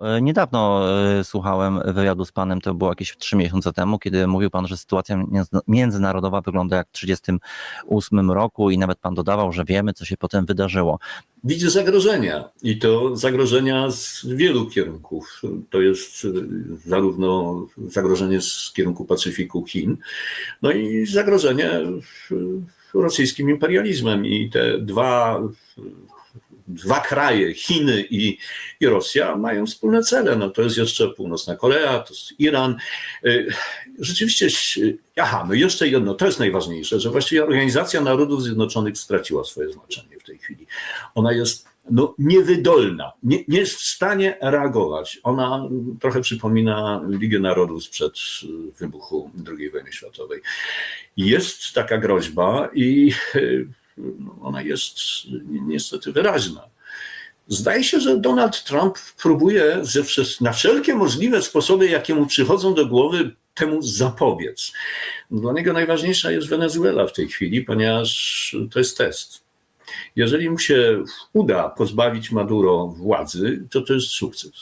E, Niedawno e, słuchałem wywiadu z panem, to było jakieś trzy miesiące temu, kiedy mówił pan, że sytuacja między- międzynarodowa wygląda jak w 1938 roku i nawet pan dodawał, że wiemy, co się potem wydarzyło. Widzę zagrożenia i to zagrożenia z wielu kierunków. To jest y, zarówno zagrożenie z kierunku Pacyfiku Chin, no i zagrożenie rosyjskim imperializmem. I te dwa, dwa kraje, Chiny i, i Rosja, mają wspólne cele. No to jest jeszcze Północna Korea, to jest Iran. Y, Rzeczywiście, ś- aha, no jeszcze jedno, to jest najważniejsze, że właściwie Organizacja Narodów Zjednoczonych straciła swoje znaczenie w tej chwili ona jest no, niewydolna, nie, nie jest w stanie reagować. Ona trochę przypomina Ligę Narodów sprzed y, wybuchu II wojny światowej. Jest taka groźba i y, ona jest ni- niestety wyraźna. Zdaje się, że Donald Trump próbuje ze na wszelkie możliwe sposoby, jakie mu przychodzą do głowy, temu zapobiec. Dla niego najważniejsza jest Wenezuela w tej chwili, ponieważ to jest test. Jeżeli mu się uda pozbawić Maduro władzy, to to jest sukces.